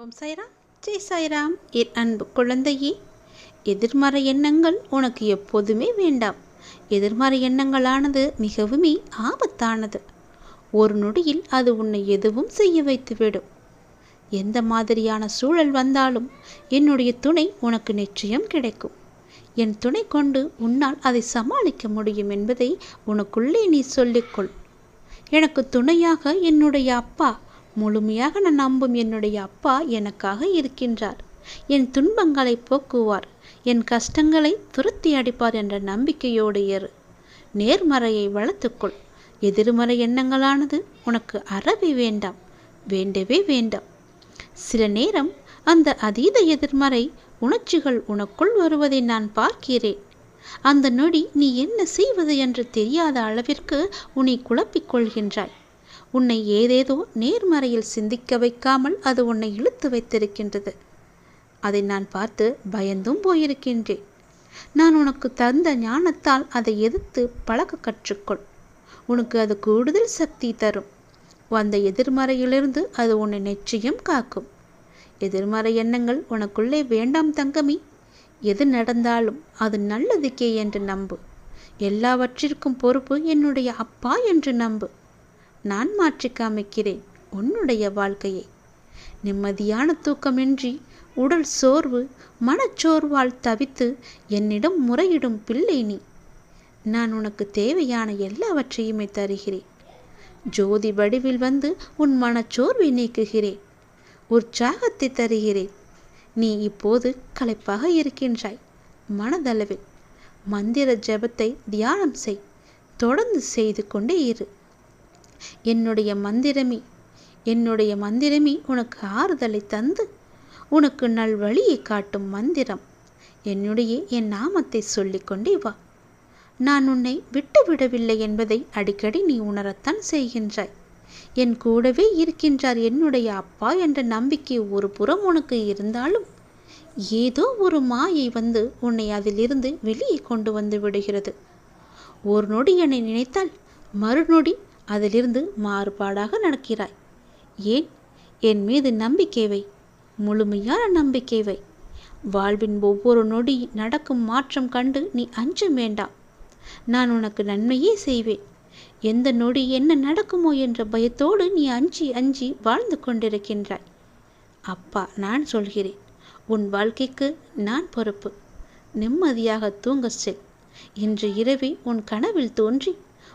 ஓம் சாய்ராம். ஜெய் சாய்ராம். என் அன்பு குழந்தையே எதிர்மறை எண்ணங்கள் உனக்கு எப்போதுமே வேண்டாம். எதிர்மறை எண்ணங்களானது மிகவுமே ஆபத்தானது. ஒரு நொடியில் அது உன்னை எதுவும் செய்ய வைத்துவிடும். எந்த மாதிரியான சூழல் வந்தாலும் என்னுடைய துணை உனக்கு நிச்சயம் கிடைக்கும். என் துணை கொண்டு உன்னால் அதை சமாளிக்க முடியும் என்பதை உனக்குள்ளே நீ சொல்லிக்கொள். எனக்கு துணையாக என்னுடைய அப்பா முழுமையாக நான் நம்பும் என்னுடைய அப்பா எனக்காக இருக்கின்றார். என் துன்பங்களை போக்குவார். என் கஷ்டங்களை துரத்தி அடிப்பார் என்ற நம்பிக்கையோடு ஏறு நேர்மறையை வளர்த்துக்கொள். எதிர்மறை எண்ணங்களானது உனக்கு அறவே வேண்டாம். வேண்டவே வேண்டாம். சில நேரம் அந்த அதீத எதிர்மறை உணர்ச்சிகள் உனக்குள் வருவதை நான் பார்க்கிறேன். அந்த நொடி நீ என்ன செய்வது என்று தெரியாத அளவிற்கு உன்னை குழப்பிக் கொள்கின்றாய். உன்னை ஏதேதோ நேர்மறையில் சிந்திக்க வைக்காமல் அது உன்னை இழுத்து வைத்திருக்கின்றது. அதை நான் பார்த்து பயந்தும் போயிருக்கின்றேன். நான் உனக்கு தந்த ஞானத்தால் அதை எதிர்த்து பழக கற்றுக்கொள். உனக்கு அது கூடுதல் சக்தி தரும். அந்த எதிர்மறையிலிருந்து அது உன்னை நிச்சயம் காக்கும். எதிர்மறை எண்ணங்கள் உனக்குள்ளே வேண்டாம் தங்கமி. எது நடந்தாலும் அது நல்லதுக்கே என்று நம்பு. எல்லாவற்றிற்கும் பொறுப்பு என்னுடைய அப்பா என்று நம்பு. நான் மாற்றி காமிக்கிறேன் உன்னுடைய வாழ்க்கையை. நிம்மதியான தூக்கமின்றி உடல் சோர்வு மனச்சோர்வால் தவித்து என்னிடம் முறையிடும் பிள்ளை நீ. நான் உனக்கு தேவையான எல்லாவற்றையுமே தருகிறேன். ஜோதி வடிவில் வந்து உன் மனச்சோர்வை நீக்குகிறேன். உற்சாகத்தை தருகிறேன். நீ இப்போது களைப்பாக இருக்கின்றாய். மனதளவில் மந்திர ஜபத்தை தியானம் செய். தொடர்ந்து செய்து கொண்டே இரு. என்னுடைய மந்திரமே என்னுடைய மந்திரமே உனக்கு ஆறுதலை தந்து உனக்கு நல்வழியை காட்டும் மந்திரம். என்னுடைய என் நாமத்தை சொல்லிக்கொண்டே வா. நான் உன்னை விட்டுவிடவில்லை என்பதை அடிக்கடி நீ உணரத்தான் செய்கின்றாய். என் கூடவே இருக்கின்றார் என்னுடைய அப்பா என்ற நம்பிக்கை ஒரு புறம் உனக்கு இருந்தாலும் ஏதோ ஒரு மாயை வந்து உன்னை அதிலிருந்து வெளியே கொண்டு வந்து விடுகிறது. ஒரு நொடி என்னை நினைத்தால் மறுநொடி அதிலிருந்து மாறுபாடாக நடக்கிறாய். ஏன்? என் மீது நம்பிக்கை வை. முழுமையான நம்பிக்கை வை. வாழ்வின் ஒவ்வொரு நொடி நடக்கும் மாற்றம் கண்டு நீ அஞ்ச வேண்டாம் நான் உனக்கு நன்மையே செய்வேன். எந்த நொடி என்ன நடக்குமோ என்ற பயத்தோடு நீ அஞ்சி அஞ்சி வாழ்ந்து கொண்டிருக்கின்றாய். அப்பா நான் சொல்கிறேன். உன் வாழ்க்கைக்கு நான் பொறுப்பு. நிம்மதியாக தூங்க செல். இன்று இரவே உன் கனவில் தோன்றி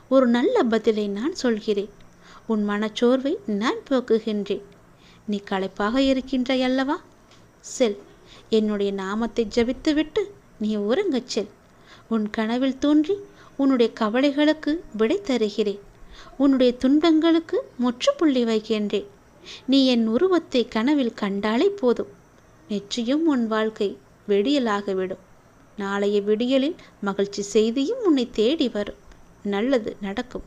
ஒரு நல்ல பதிலை நான் சொல்கிறேன். உன் மனச்சோர்வை நான் போக்குகின்றேன். நீ களைப்பாக இருக்கின்றாய் அல்லவா? செல். என்னுடைய நாமத்தை ஜபித்துவிட்டு நீ உறங்கச் செல். உன் கனவில் தோன்றி உன்னுடைய கவலைகளுக்கு விடை தருகிறேன். உன்னுடைய துன்பங்களுக்கு முற்றுப்புள்ளி வைக்கின்றேன். நீ என் உருவத்தை கனவில் கண்டாலே போதும். நிச்சயம் உன் வாழ்க்கை விடியலாகிவிடும். நாளைய விடியலில் மகிழ்ச்சி செய்தியும் உன்னை தேடி வரும். நல்லது நடக்கும்.